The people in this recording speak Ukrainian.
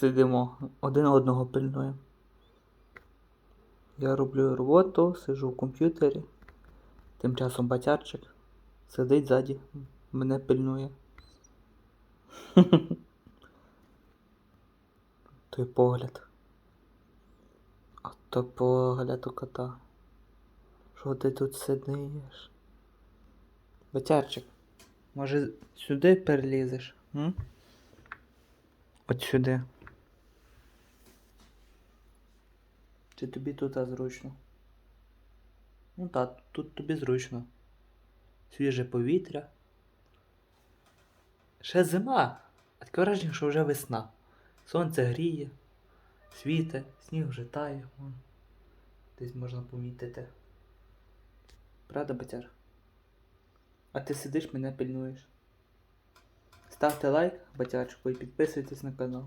Сидимо, один одного пильнуємо. Я роблю роботу, сижу в комп'ютері. Тим часом батярчик сидить ззаді, мене пильнує. Той погляд. А то погляд у кота. Що ти тут сидиш? Батярчик, може сюди перелізеш? М? От сюди. Чи тобі тут зручно? Ну так, тут тобі зручно. Свіже повітря. Ще зима. А таке враження, що вже весна. Сонце гріє, світе, сніг вже тає. Вон. Десь можна помітити. Правда, батяр? А ти сидиш, мене пильнуєш. Ставте лайк, батячку, і підписуйтесь на канал.